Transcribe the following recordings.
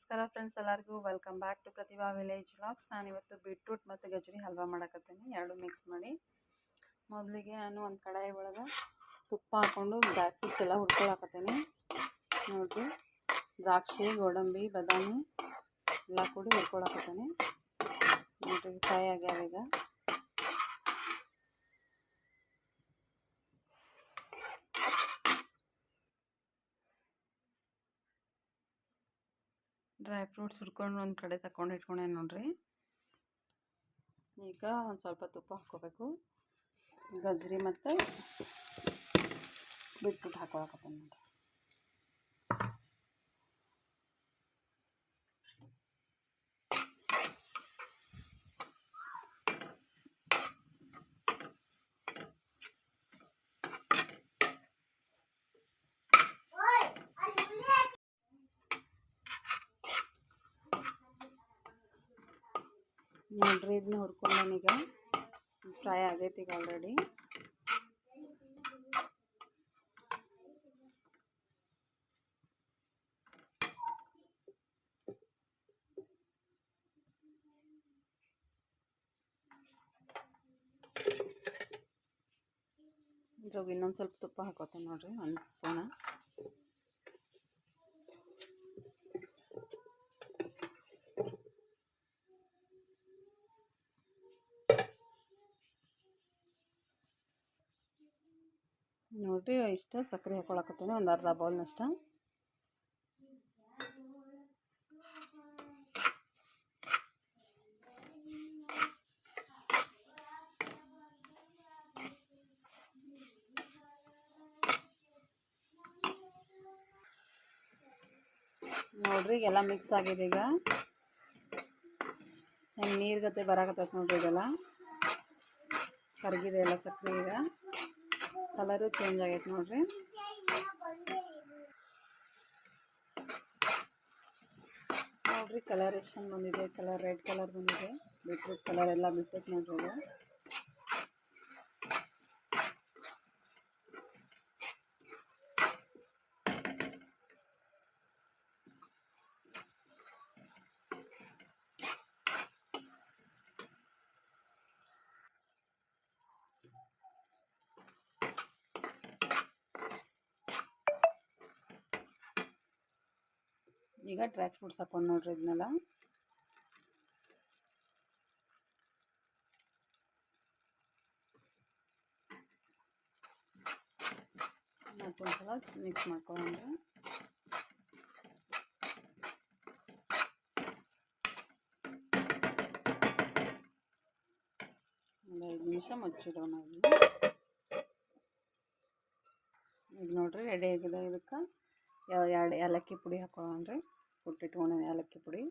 ನಮಸ್ಕಾರ ಫ್ರೆಂಡ್ಸ್ ಎಲ್ಲರಿಗೂ. Welcome back to Pratibha village ನಾನು ಇವತ್ತು ಬೀಟ್ರೂಟ್ ಮತ್ತು ಗಜ್ರಿ ಹಲ್ವಾ ಮಾಡಕತ್ತೀನಿ. ಎರಡು ಮಿಕ್ಸ್ ಮಾಡಿ. ಮೊದಲಿಗೆ ನಾನು ಒಂದು ಕಡಾಯಿ ಒಳಗೆ ತುಪ್ಪ ಹಾಕ್ಕೊಂಡು ಡ್ರೈ ಎಲ್ಲ ಹುರ್ಕೊಳಕತ್ತೀನಿ. ನೋಡಿರಿ. ದ್ರಾಕ್ಷಿ, ಗೋಡಂಬಿ, ಬಾದಾಮಿ ಎಲ್ಲ ಕೂಡ ಹುರ್ಕೊಳಕತ್ತೀನಿ. ನೋಡಿ ಫ್ರೈ ಆಗ್ಯಾವ ಈಗ. ಡ್ರೈ ಫ್ರೂಟ್ಸ್ ಹುರ್ಕೊಂಡು ಒಂದು ಕಡೆ ತಗೊಂಡು ಇಟ್ಕೊಂಡೆ ನೋಡ್ರಿ. ಈಗ ಒಂದು ಸ್ವಲ್ಪ ತುಪ್ಪ ಹಾಕ್ಕೋಬೇಕು. ಗಜ್ರಿ ಮತ್ತು ಬಿಟ್ಬಿಟ್ಟು ಹಾಕೊಳಕತ್ತೆ ನೋಡ್ರಿ ಇದನ್ನ ಇದನ್ನ ಈಗ ಫ್ರೈ ಆಗೈತಿ ಈಗ ಆಲ್ರೆಡಿ ಇದ್ರಾಗ ಇನ್ನೊಂದು ಸ್ವಲ್ಪ ತುಪ್ಪ ಹಾಕೋತೇನೆ ನೋಡ್ರಿ, ಒಂದು ಸ್ಪೂನ. ನೋಡಿರಿ, ಇಷ್ಟ ಸಕ್ಕರೆ ಹಾಕೊಳಕತ್ತೀನಿ, ಒಂದು ಅರ್ಧ ಬೌಲ್ನಷ್ಟ ನೋಡ್ರಿ ಎಲ್ಲ ಮಿಕ್ಸ್ ಆಗಿದೆ ಈಗ. ಹೆಂಗೆ ನೀರು ಗತೆ ಬರಾಕತ್ತೈತೆ ನೋಡ್ರಿ, ಇದೆಲ್ಲ. ಕರಗಿದೆ ಎಲ್ಲ ಸಕ್ಕರೆ ಈಗ. ಕಲರು ಚೇಂಜ್ ಆಗೈತೆ ನೋಡ್ರಿ. ನೋಡ್ರಿ ಕಲರ್ ಎಷ್ಟು ಬಂದಿದೆ ಕಲರ್ ರೆಡ್ ಕಲರ್ ಬಂದಿದೆ. ಬೀಟ್ರೂಟ್ ಕಲರ್ ಎಲ್ಲ ಬಿಟ್ಟೈತೆ ನೋಡ್ರಿ ಈಗ ಡ್ರೈ ಫ್ರೂಟ್ಸ್ ಹಾಕೊಂಡು ನೋಡ್ರಿ ಇದನ್ನೆಲ್ಲ ಮತ್ತೊಂದ್ಸಲ ಮಿಕ್ಸ್ ಮಾಡ್ಕೊಂಡ್ರೆ. ಒಂದು ಐದು ನಿಮಿಷ ಮುಚ್ಚಿಡೋಣ ಈಗ. ನೋಡ್ರಿ ರೆಡಿ ಆಗಿದೆ ಇದಕ್ಕೆ. ಎರಡು ಏಲಕ್ಕಿ ಪುಡಿ ಹಾಕೊಳ್ಳೋಣ್ರಿ ಕುಟ್ಟಿಟ್ಕೊಂಡ ಏಲಕ್ಕಿ ಪುಡಿ.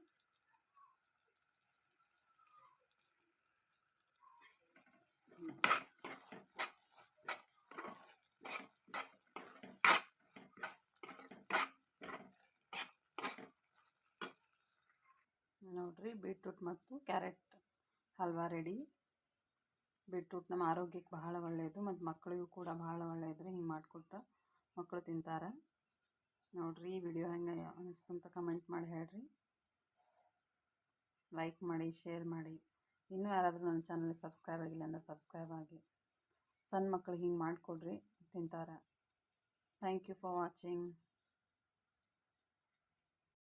ನೋಡ್ರಿ ಬೀಟ್ರೂಟ್ ಮತ್ತು ಕ್ಯಾರೆಟ್ ಹಲ್ವಾ ರೆಡಿ. ಬೀಟ್ರೂಟ್ ನಮ್ಮ ಆರೋಗ್ಯಕ್ಕೆ ಬಹಳ ಒಳ್ಳೆಯದು ಮತ್ತು ಮಕ್ಕಳಿಗೂ ಕೂಡ ಬಹಳ ಒಳ್ಳೆಯದು ಹಿಂಗೆ ಮಾಡಿಕೊಟ್ರೆ ಮಕ್ಕಳು ತಿಂತಾರೆ. ನೋಡಿರಿ ವಿಡಿಯೋ ಹೆಂಗೆ ಅನಿಸ್ತು ಅಂತ ಕಮೆಂಟ್ ಮಾಡಿ ಹೇಳ್ರಿ. ಲೈಕ್ ಮಾಡಿ ಶೇರ್ ಮಾಡಿ. ಇನ್ನೂ ಯಾರಾದರೂ ನನ್ನ ಚಾನಲ್ ಸಬ್ಸ್ಕ್ರೈಬ್ ಆಗಿಲ್ಲ ಅಂದರೆ ಸಬ್ಸ್ಕ್ರೈಬ್ ಆಗಿ. ಸಣ್ಣ ಮಕ್ಳಿಗೆ ಹಿಂಗೆ ಮಾಡಿಕೊಡ್ರಿ, ತಿಂತಾರೆ. Thank you for watching